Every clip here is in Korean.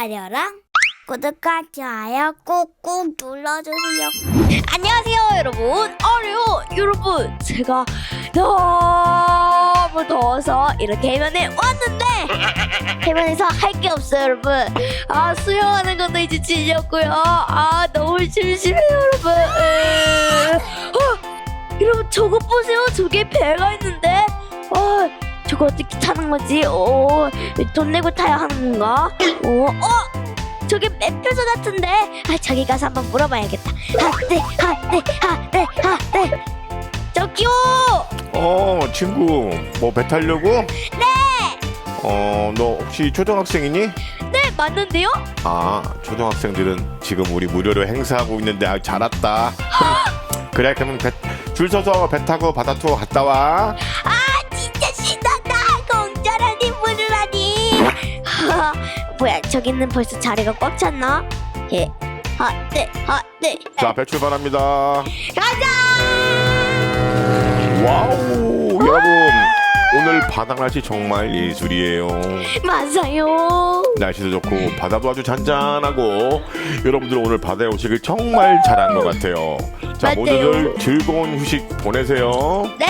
알려랑 구독과 좋아요 꾹꾹 눌러주세요. 안녕하세요 여러분. 어려요 여러분. 제가 너무 더워서 이렇게 해변에 왔는데 해변에서 할 게 없어요 여러분. 아 수영하는 것도 이제 질렸고요. 아 너무 심심해요 여러분. 으, 어, 여러분 저거 보세요. 저게 배가 있는데? 어 저거 어떻게 타는 거지 어, 돈 내고 타야 하는 건가 어, 어 저게 매표소 같은데 아 저기 가서 한번 물어봐야겠다 하 네 하 네 하 네 하 네 저기요 어 친구 뭐 배 타려고? 네. 어 너 혹시 초등학생이니? 네 맞는데요 아 초등학생들은 지금 우리 무료로 행사하고 있는데 아, 잘 왔다. 그래 그러면 배, 줄 서서 배 타고 바다 투어 갔다 와. 뭐야 저기는 벌써 자리가 꽉 찼나 예 하네 하네 자 배 출발합니다. 가자 와우 여러분 오늘 바다 날씨 정말 예술이에요. 맞아요 날씨도 좋고 바다도 아주 잔잔하고 여러분들 오늘 바다에 오시길 정말 잘한 것 같아요. 자 맞아요. 모두들 즐거운 휴식 보내세요. 네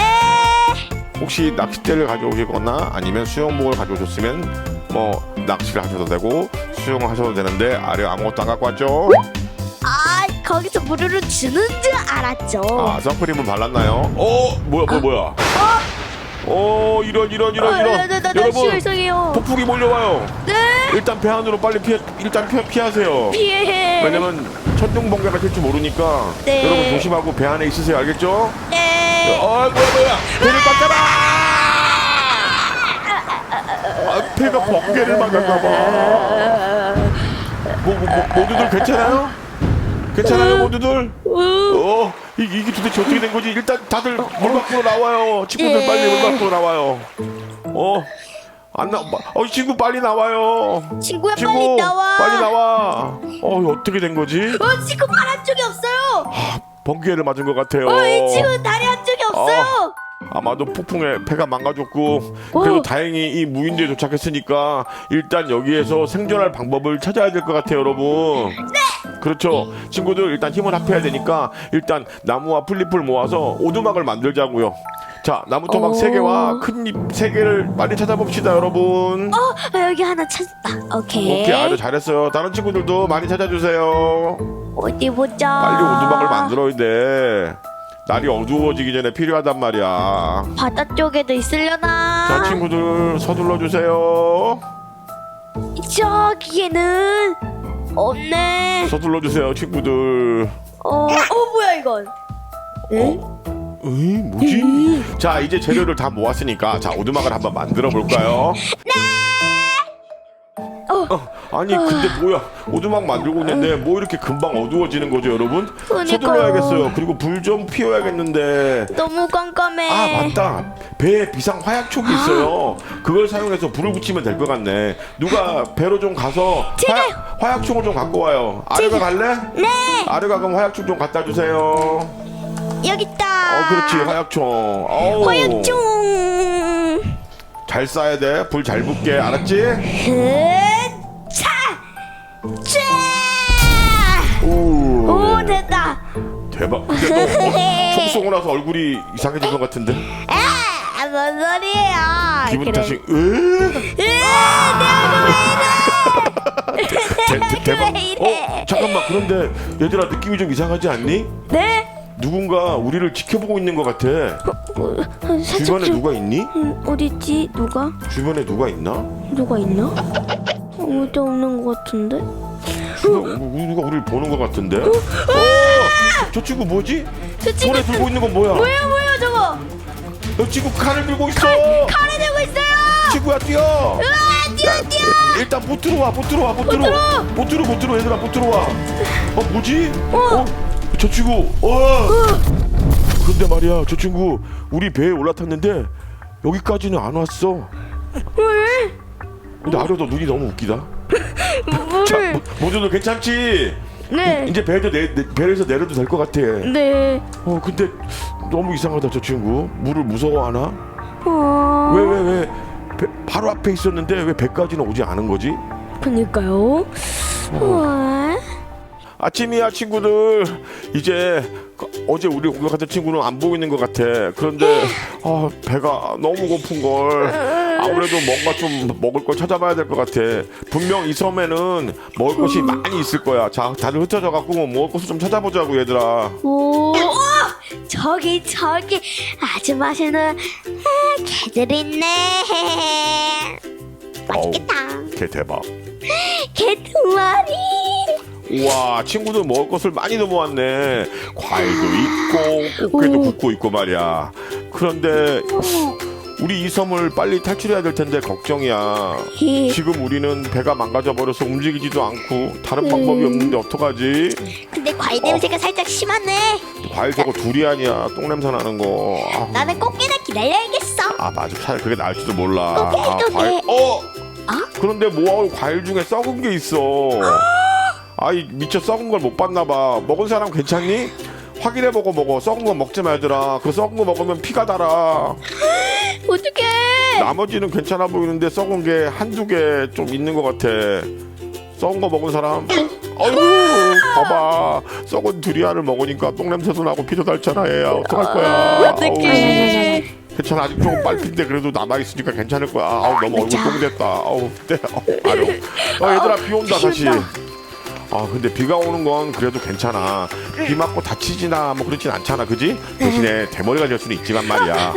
혹시 낚싯대를 가져오시거나 아니면 수영복을 가져오셨으면 뭐 낚시를 하셔도 되고 수영을 하셔도 되는데 아래 아무것도 안 갖고 왔죠? 아, 거기서 무료로 주는 줄 알았죠. 아 선크림은 발랐나요? 어 뭐야 뭐야 뭐야? 어 이런 이런 이런 어, 이런 나, 나, 나, 나 여러분 죄송해요. 폭풍이 몰려와요. 네, 일단 배 안으로 빨리 피해 일단 피해, 피하세요. 피해. 왜냐면 천둥 번개가 될줄 모르니까 네. 여러분 조심하고 배 안에 있으세요 알겠죠? 네. 어 뭐야 뭐야 배를 꽉 잡아 아 배가 번개를 맞았나 봐 뭐, 뭐, 뭐, 모두들 괜찮아요? 괜찮아요 모두들? 어 이, 이게 도대체 어떻게 된 거지 일단 다들 물 밖으로 나와요 친구들 예. 빨리 물 밖으로 나와요 어 안 나, 어, 이 친구 빨리 나와요 친구야 친구 빨리 나와. 빨리 나와 어 이거 어떻게 된 거지? 어, 친구 발 한쪽이 없어요. 번개를 맞은 것 같아요 어, 이 친구 다리 한쪽이 없어요. 아마도 폭풍에 배가 망가졌고 그래도 어. 다행히 이 무인도에 도착했으니까 일단 여기에서 생존할 방법을 찾아야 될 것 같아요 여러분 네 그렇죠 친구들 일단 힘을 합해야 되니까 일단 나무와 풀잎을 모아서 오두막을 만들자고요 자 나무 토막 오. 세개와 큰 잎 세 개를 빨리 찾아봅시다 여러분 어, 아, 여기 하나 찾았다. 오케이. 오케이 아주 잘했어요 다른 친구들도 많이 찾아주세요 어디 보자. 빨리 오두막을 만들어야 돼 날이 어두워지기 전에 필요하단 말이야 바다 쪽에도 있으려나? 자 친구들 서둘러 주세요. 저기에는 없네. 서둘러 주세요 친구들. 어, 어 뭐야 이건? 에? 에이 뭐지? 자 이제 재료를 다 모았으니까 자 오두막을 한번 만들어 볼까요? 어, 아니 근데 뭐야 오두막 만들고 있는데 뭐 이렇게 금방 어두워지는 거죠 여러분? 그러니까요. 서둘러야겠어요 그리고 불 좀 피워야겠는데 너무 깜깜해. 아 맞다 배에 비상 화약촉이 있어요 그걸 사용해서 불을 붙이면 될 것 같네 누가 배로 좀 가서 제가요. 화약, 화약총을 좀 갖고 와요 아래가 갈래? 네, 아래가 그럼 화약총 좀 갖다 주세요 여기 있다. 어 그렇지 화약총 어우, 화약총. 잘 쏴야 돼불 잘 붙게 알았지? 흐차, 차. 오, 오 됐다. 대박 근데 너총 쏘고 나서 얼굴이 이상해진 것 같은데 아, 뭔 소리예요? 기분. 탓이 으 대, 대, 대박 왜 이래? 어 잠깐만 그런데 얘들아 느낌이 좀 이상하지 않니? 네? 누군가 우리를 지켜보고 있는 것 같아 어, 살짝 주변에 좀- 누가 있니? 음, 어딨지? 누가? 주변에 누가 있나? 누가 있나? 어디 없는 것 같은데? 주변, 누가 우리를 보는 것 같은데? 어, 저 친구 뭐지? 저 친구 손에 들고 있는 건 뭐야? 뭐야 뭐야 저거? 저 친구 칼을 들고 있어. 칼을 들고 있어요. 친구야 뛰어. 으아 뛰어 뛰어. 일단 들어와, 못 들어. 들어와. 못 들어, 못 들어, 얘들아 못 들어와. 어 뭐지? 어? 저 친구. 어. 근데 말이야, 저 친구 우리 배에 올라탔는데 여기까지는 안 왔어. 왜? 근데 아려도 눈이 너무 웃기다. 자, 뭐를? 모- 모두들 괜찮지? 네. 이제 배에서 내, 내 배에서 내려도 될 것 같아. 네. 어 근데 너무 이상하다 저 친구. 물을 무서워하나? 어. 왜 왜 왜? 배- 바로 앞에 있었는데 왜 배까지는 오지 않은 거지? 그니까요. 우와. 아침이야 친구들 이제 그- 어제 우리 공격했던 친구는 안 보이는 것 같아 그런데 아, 배가 너무 고픈 걸 아무래도 뭔가 좀 먹을 걸 찾아봐야 될 것 같아. 분명 이 섬에는 먹을 것이 많이 있을 거야. 자 다들 흩어져 갖고 뭐 먹을 것을 좀 찾아보자고 얘들아. 오, 어, 저기 저기. 아주 맛있는 아, 개들이 있네. 맛있겠다. 어우, 개 대박. 개 두 마리. 우와 친구들 먹을 것을 많이 넘어왔네. 과일도 있고 꽃게도 오. 굽고 있고 말이야. 그런데 우리 이 섬을 빨리 탈출해야 될 텐데 걱정이야. 지금 우리는 배가 망가져 버려서 움직이지도 않고 다른 방법이 없는데 어떡하지? 근데 과일 냄새가 살짝 심하네. 과일 저거 두리안이야. 똥 냄새 나는 거. 아, 나는 꽃게나 기다려야겠어. 아 맞아. 차라리 그게 나을지도 몰라. 오케이, 아, 오케이. 과일. 어! 아? 그런데 뭐하고 과일 중에 썩은 게 있어. 아이 미처 썩은 걸 못 봤나 봐. 먹은 사람 괜찮니? 확인해보고 먹어. 썩은 거 먹지 말더라. 그 썩은 거 먹으면 피가 달아 어떡해. 나머지는 괜찮아 보이는데 썩은 게 한두 개 좀 있는 것 같아. 썩은 거 먹은 사람? 어휴 봐봐. 썩은 두리안을 먹으니까 똥냄새도 나고 피도 달잖아 얘야. 어떡할 거야? 어떡해. 어우, 괜찮아. 아직 조금 빨핀데 그래도 남아있으니까 괜찮을 거야. 아우 너무 얼굴 똥 됐다. 아우 네. 어, 아유. 어, 얘들아 비 온다. 다시 아 근데 비가 오는 건 그래도 괜찮아. 비 맞고 다치지나 뭐 그렇진 않잖아. 그지? 대신에 대머리가 될 수는 있지만 말이야.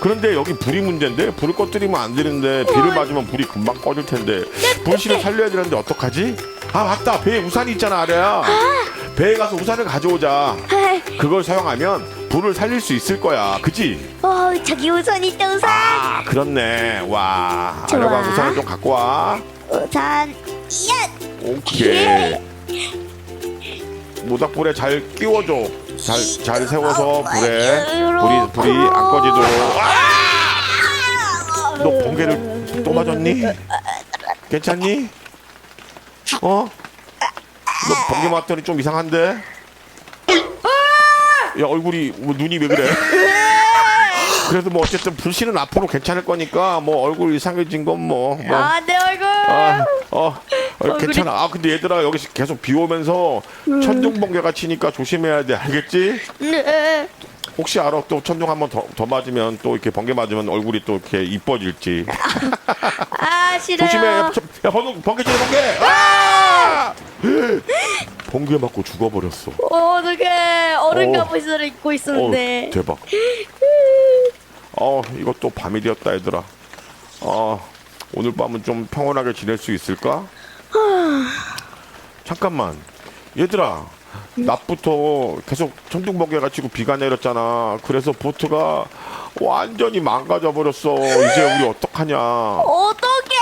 그런데 여기 불이 문제인데? 불을 꺼뜨리면 안 되는데 비를 맞으면 불이 금방 꺼질 텐데 불씨를 살려야 되는데 어떡하지? 아 맞다. 배에 우산이 있잖아 아래야. 배에 가서 우산을 가져오자. 그걸 사용하면 불을 살릴 수 있을 거야. 그지? 어, 저기 우선 있다 우선. 아 그렇네. 와. 좋아. 아래가 우산을 좀 갖고 와. 우선 야. 오케이 모닥불에 잘 끼워줘 잘 잘 세워서 불에 불이 불이 안 꺼지도록 아! 너 번개를 또 맞았니? 괜찮니? 어? 너 번개 맞더니 좀 이상한데? 야 얼굴이 뭐 눈이 왜 그래? 그래도 뭐 어쨌든 불씨는 앞으로 괜찮을 거니까 뭐 얼굴 이상해진 건 뭐 뭐. 아, 내 얼굴. 아, 어, 어, 괜찮아. 아, 근데 얘들아 여기 계속 비 오면서 천둥 번개가 치니까 조심해야 돼. 알겠지? 네. 혹시 알아? 또 천둥 한번 더 더 맞으면 또 이렇게 번개 맞으면 얼굴이 또 이렇게 이뻐질지. 아, 싫어요. 조심해. 야, 야, 번개, 번개 치네 번개. 아! 번개 맞고 죽어버렸어. 어, 어떡해. 얼음 어. 갑옷을 입고 어, 있었는데. 대박. 어, 이것도 밤이 되었다, 얘들아. 어, 오늘 밤은 좀 평온하게 지낼 수 있을까? 잠깐만, 얘들아. 낮부터 계속 천둥 번개가 치고 비가 내렸잖아. 그래서 보트가 완전히 망가져 버렸어. 이제 우리 어떡하냐? 어떡해.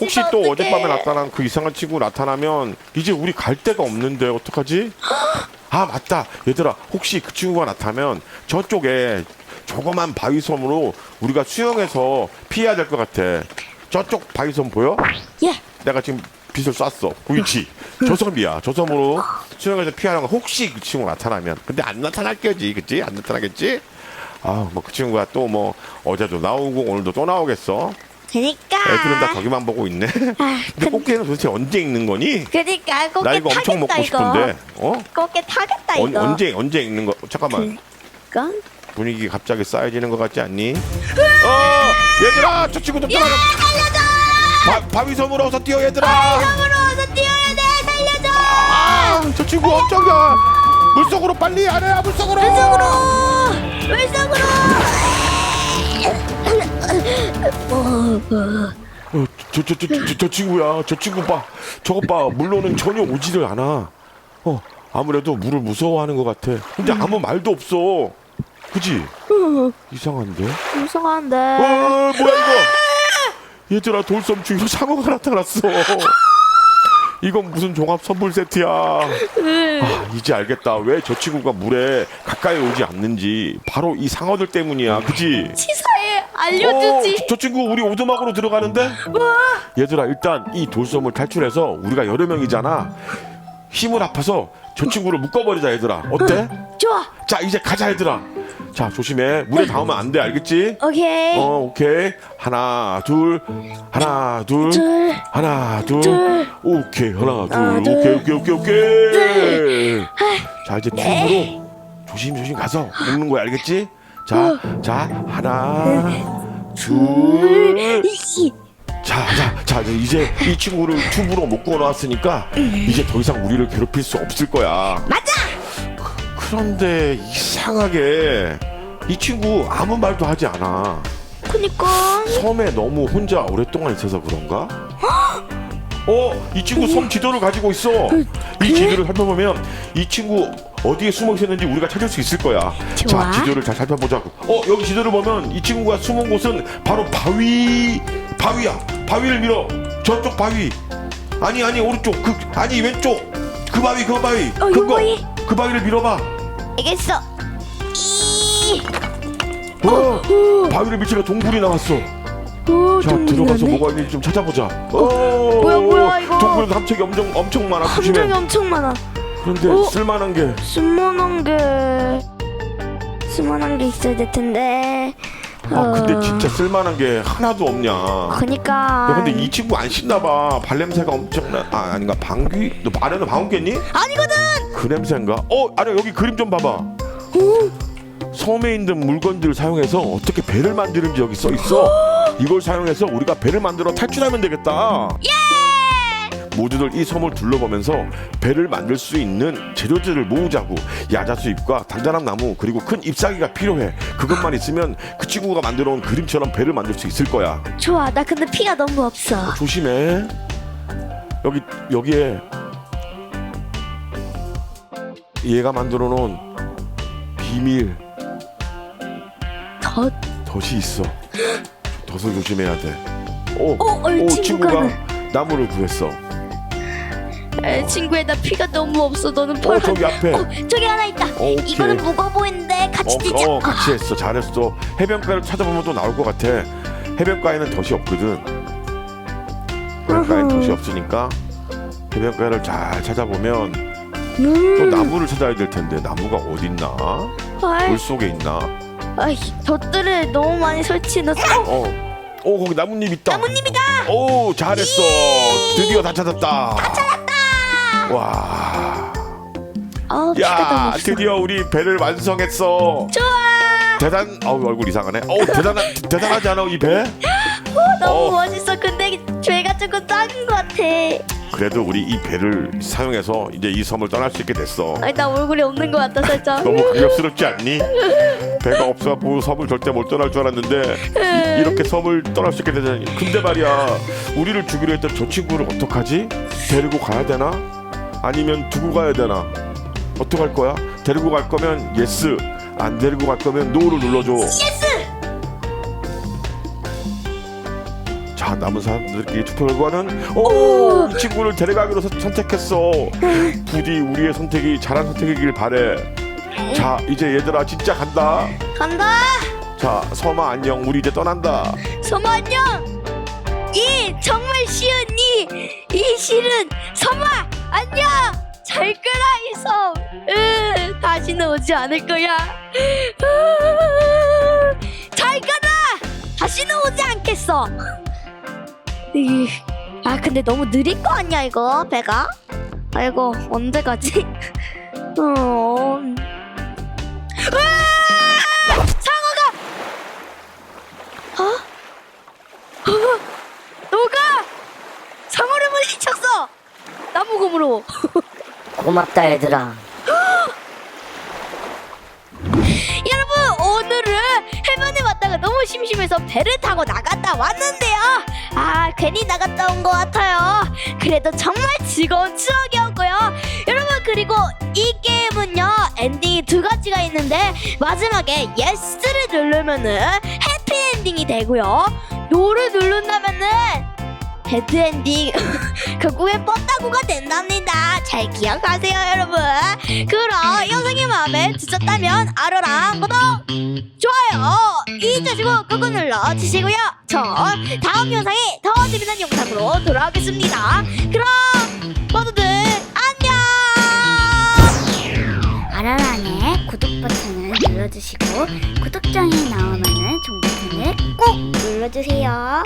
혹시 또 어떡해. 어젯밤에 나타난 그 이상한 친구 나타나면 이제 우리 갈 데가 없는데 어떡하지? 아 맞다 얘들아 혹시 그 친구가 나타나면 저쪽에 조그만 바위섬으로 우리가 수영해서 피해야 될 것 같아 저쪽 바위섬 보여? 예. 내가 지금 빛을 쐈어 위치 섬이야 저 섬으로 수영해서 피하는 거 혹시 그 친구 나타나면 근데 안 나타날겠지 그치? 안 나타나겠지? 아 뭐 그 친구가 또 뭐 어제도 나오고 오늘도 또 나오겠어 그니까. 애들은 다 저기만 보고 있네. 근데 꽃게는 도대체 언제 익는 거니? 그니까 꽃게 나 이거 엄청 타겠다, 먹고 이거. 싶은데. 어? 꽃게 타겠다 언, 이거. 언제 언제 익는 거? 잠깐만. 그니까. 분위기 갑자기 쌓여지는 것 같지 않니? 어, 얘들아, 저 친구 좀 야, 따라가. 살려줘. 바, 바위섬으로 어서 뛰어 얘들아. 섬으로 어서 뛰어야 돼. 살려줘. 아, 저 친구 엄청나. 물속으로 빨리 아래야 물속으로. 물속으로. 물속으로. 어, 저, 저, 저, 저, 저 친구야. 저 친구 봐. 저거 봐. 물로는 전혀 오지를 않아. 어, 아무래도 물을 무서워하는 것 같아. 근데 아무 말도 없어. 그지? 이상한데? 무서운데. 어, 뭐야 이거? 얘들아 돌섬 중에서 상어가 나타났어. 이건 무슨 종합 선물 세트야. 아, 이제 알겠다. 왜 저 친구가 물에 가까이 오지 않는지. 바로 이 상어들 때문이야. 그지? 치사해. 알려주지. 어, 저, 저 친구 우리 오두막으로 들어가는데? 얘들아 일단 이 돌섬을 탈출해서 우리가 여러 명이잖아. 힘을 합해서 저 친구를 묶어버리자 얘들아. 어때? 좋아. 자 이제 가자 얘들아. 자 조심해 물에 닿으면 안 돼 알겠지? 오케이. 어 오케이 하나 둘 하나 둘, 둘. 하나 둘, 둘. 오케이 하나 둘 하나, 둘. 오케이 오케이 오케이 오케이 자 이제 네. 튜브로 조심 조심 가서 먹는 거야 알겠지? 어. 자, 자 하나 둘 이. 자, 자, 자, 이제- 이 친구를 튜브로 못 구워놨으니까 이제 더 이상 우리를 괴롭힐 수 없을 거야. 맞아. 그런데 이상하게 이 친구 아무 말도 하지 않아. 그니까. 섬에 너무 혼자 오랫동안 있어서 그런가? 어, 이 친구 섬 지도를 가지고 있어. 이 지도를 살펴보면 이 친구 어디에 숨어 있었는지 우리가 찾을 수 있을 거야. 좋아. 자, 지도를 잘 살펴보자고. 어, 여기 지도를 보면 이 친구가 숨은 곳은 바로 바위, 바위야. 바위를 밀어. 저쪽 바위. 아니, 아니, 오른쪽. 그, 아니, 왼쪽. 그 바위, 그 바위. 어, 요 그거. 바위. 그 바위를 밀어봐. 알겠어. 이. 어, 바위를 밀치가 동굴이 나왔어. 오, 자 들어가서 뭐가 있는지 좀 찾아보자. 어, 뭐야, 뭐야, 이거. 동굴 감책이 엄청 엄청 많아. 함정이 조심해. 엄청 많아. 그런데 어? 쓸만한 게 쓸만한 게 쓸만한 게 있어야 될 텐데. 아 근데 어. 진짜 쓸만한 게 하나도 없냐. 야 그니까. 근데 이 친구 안 씻나 봐. 발냄새가 엄청나. 아 아닌가 방귀? 너 안에는 방귀 꼈니? 아니거든. 그 냄새인가? 어 아니야 여기 그림 좀 봐봐. 섬에 있는 물건들을 사용해서 어떻게 배를 만드는지 여기 써 있어. 이걸 사용해서 우리가 배를 만들어 탈출하면 되겠다. 모두들 이 섬을 둘러보면서 배를 만들 수 있는 재료들을 모으자고 야자수잎과 단단한 나무 그리고 큰 잎사귀가 필요해 그것만 있으면 그 친구가 만들어 온 그림처럼 배를 만들 수 있을 거야 좋아. 나 근데 피가 너무 없어. 조심해 여기 여기에 얘가 만들어 놓은 비밀 덧. 덫이 있어 덫을 조심해야 돼 오, 어, 어, 오 친구가 친구가 나무를 구했어 에, 친구야 나 피가 너무 없어. 너는 어 펄. 저기 앞에 어, 저기 하나 있다. 어, 오케이. 이거는 무거워 보이는데 같이 뛰자. 어, 어 같이 했어 잘했어 해변가를 찾아보면 또 나올 것 같아 해변가에는 덫이 없거든 해변가에는. 덫이 없으니까 해변가를 잘 찾아보면 또 음. 나무를 찾아야 될 텐데 나무가 어딨나 헐. 물 속에 있나 아이, 덧들을 너무 많이 설치해놨어. 어, 어 거기 나뭇잎 있다 나뭇잎이다 오 잘했어 드디어 다 찾았다 다 찾았다 와 아, 야. 드디어 우리 배를 완성했어. 좋아. 대단, 어우 얼굴 이상하네. 어우 대단하, 대단하지 않아 이 배? 너무 어. 멋있어. 근데 죄 가 조금 작은 것 같아. 그래도 우리 이 배를 사용해서 이제 이 섬을 떠날 수 있게 됐어. 아니, 나 얼굴이 없는 것 같다, 살짝. 너무 감격스럽지 않니? 배가 없어갖고 섬을 절대 못 떠날 줄 알았는데 이, 이렇게 섬을 떠날 수 있게 되다니. 근데 말이야, 우리를 주기로 했던 저 친구를 어떡하지? 데리고 가야 되나? 아니면 두고 가야 되나? 어떡할 거야? 데리고 갈 거면 예스, 안 데리고 갈 거면 노를 눌러줘. 예스! 자 남은 사람들끼리 투표 결과는 오, 이 친구를 데려가기로 서- 선택했어 부디 우리의 선택이 잘한 선택이길 바래 자 이제 얘들아 진짜 간다 간다! 자 섬아 안녕 우리 이제 떠난다 섬아, 안녕! 이 정말 쉬운 이, 이 실은 섬아, 안녕! 잘 끄라, 이 섬! 으, 다시는 오지 않을 거야. 으, 잘 가라! 다시는 오지 않겠어. 으, 아, 근데 너무 느릴 거 아니야, 이거, 배가? 아이고, 언제 가지? 어... 으아! 상어가! 어? 너가 상어를 물리쳤어 나무검으로 고맙다 얘들아 너무 심심해서 배를 타고 나갔다 왔는데요. 아 괜히 나갔다 온 것 같아요. 그래도 정말 즐거운 추억이었고요. 여러분 그리고 이 게임은요 엔딩이 두 가지가 있는데 마지막에 예스를 누르면은 해피엔딩이 되고요. 노를 누른다면은 배드엔딩. 결국엔 뻗다구가 된답니다. 잘 기억하세요 여러분. 그럼 영상이 마음에 드셨다면 알아랑 구독 좋아요 잊으시고 꾹꾹 눌러 주시고요. 전 다음 영상에 더 재미난 영상으로 돌아오겠습니다. 그럼 모두들 안녕! 아라랑의 구독 버튼을. 눌러주시고 구독장이 나오면은 종บ버튼을 꼭 눌러주세요.